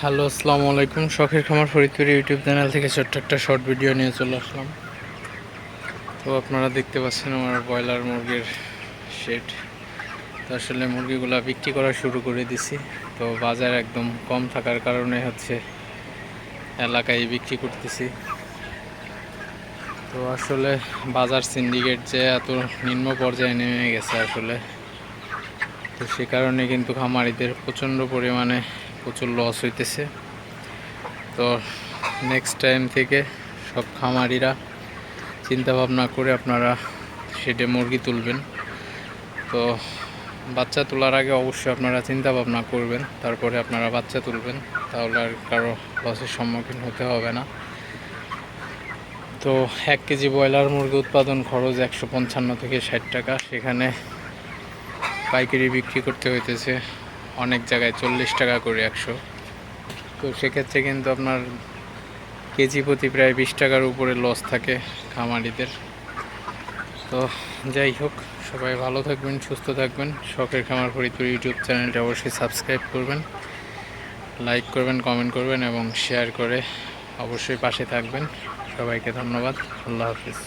Hello, আসসালামু আলাইকুম। শখের খামার, ফরিদপুর ইউটিউব চ্যানেল থেকে ছোট্ট একটা শর্ট ভিডিও নিয়ে চলে আসলাম। তো আপনারা দেখতে পাচ্ছেন আমার ব্রয়লার মুরগির শেড তো আসলে মুরগিগুলা বিক্রি করা শুরু করে দিছি। তো বাজার একদম কম থাকার কারণে হচ্ছে এলাকায় বিক্রি করতেছি। তো আসলে বাজার সিন্ডিকেট যে এত নিম্ন পর্যায়ে নেমে গেছে আসলে। তো সে কারণে কিন্তু খামারিদের প্রচণ্ড পরিমাণে প্রচুর লস হইতেছে। তো নেক্সট টাইম থেকে সব খামারিরা চিন্তা ভাবনা করে আপনারা সেটে মুরগি তুলবেন। তো বাচ্চা তোলার আগে অবশ্যই আপনারা চিন্তা ভাবনা করবেন, তারপরে আপনারা বাচ্চা তুলবেন, তাহলে আর কারও লসের সম্মুখীন হতে হবে না। তো এক কেজি ব্রয়লার মুরগি উৎপাদন খরচ একশো পঞ্চান্ন থেকে ষাট টাকা, সেখানে পাইকারি বিক্রি করতে হইতেছে অনেক জায়গায় চল্লিশ টাকা করে একশো। তো সেক্ষেত্রে কিন্তু আপনার কেজি প্রতি প্রায় বিশ টাকার উপরে লস থাকে খামারিদের। তো যাই হোক, সবাই ভালো থাকবেন, সুস্থ থাকবেন। শখের খামার ফরিদপুর ইউটিউব চ্যানেলটা অবশ্যই সাবস্ক্রাইব করবেন লাইক করবেন কমেন্ট করবেন এবং শেয়ার করে অবশ্যই পাশে থাকবেন। সবাইকে ধন্যবাদ, আল্লাহ হাফিজ।